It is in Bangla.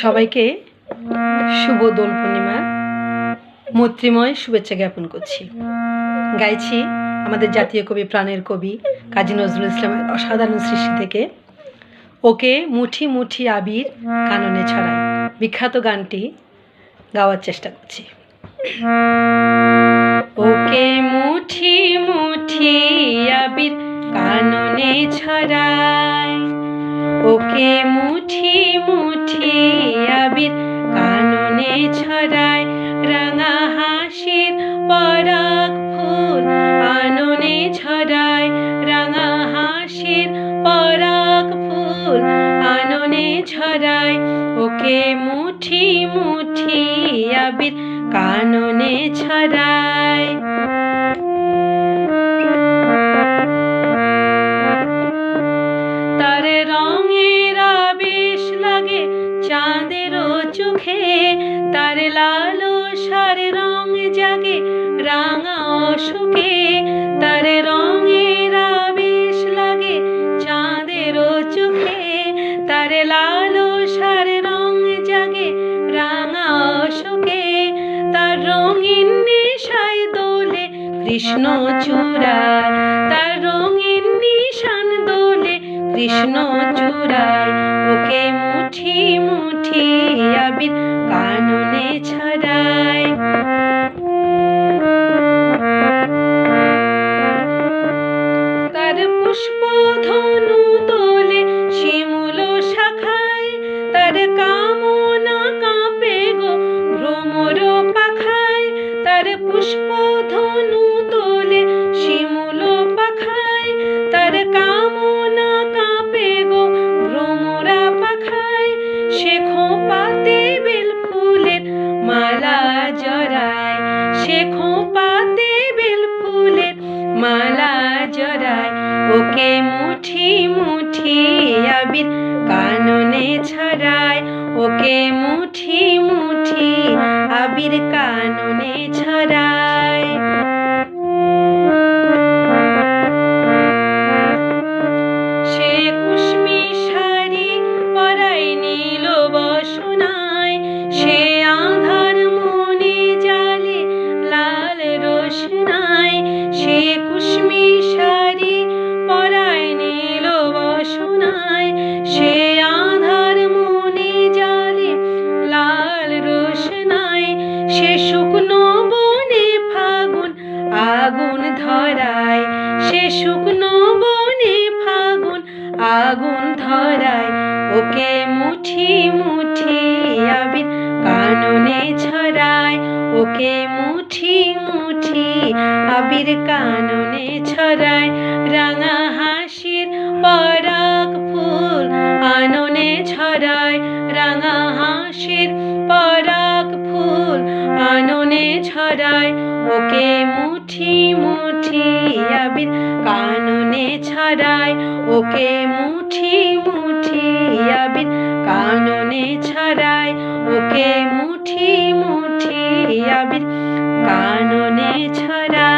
সবাইকে শুভ দোল পূর্ণিমার মৈত্রীময় শুভেচ্ছা জ্ঞাপন করছি। গাইছি আমাদের জাতীয় কবি, প্রাণের কবি কাজী নজরুল ইসলামের অসাধারণ সৃষ্টি থেকে। ওকে মুঠি মুঠি আবির কাননে ছড়ায় বিখ্যাত গানটি গাওয়ার চেষ্টা করছি। হাসির পরাগ ফুল আননে ছড়ায় রাঙা হাসির পরাগ ফুল আননে ছড়ায় ওকে মুঠি মুঠি আবির কাননে ছড়ায়। তার রঙের আবেশ লাগে চাঁদেরও চোখে, তার লালো সার রং জাগে রাঙা অশোকে, তার রঙের আবেশ লাগে চাঁদেরও চোখে, তার লালো সার রং জাগে রাঙা অশোকে, তার রঙিন নেশায় দোলে কৃষ্ণ চূড়ায়, তার রঙিন নিশান দোলে কৃষ্ণ চূড়ায় ওকে মুঠি পুষ্প ধনু দোলে শিমুল পাখায়, তার কামনা কাঁপে গো ভ্রমরা পাখায়। সে খোপাতে বেল ফুলের মালা জড়ায়, সে খোপাতে বেল ফুলের মালা জড়ায়। ওকে মুঠি মুঠি আবির কাননে ছড়ায়, ওকে মুঠি মুঠি আবির কাননে ছড়ায়। ধরায়, সে শুকনো বনে ফাগুন, আগুন ধরায়। ওকে মুঠি মুঠি আবির কাননে ছড়ায়, ওকে মুঠি মুঠি আবির কাননে ছড়ায়। রাঙা ওকে মুঠি মুঠি আবির কাননে ছড়ায় ওকে মুঠি মুঠি আবির কাননে ছাড়াই। ওকে মুঠি মুঠি আবির কাননে ছড়ায়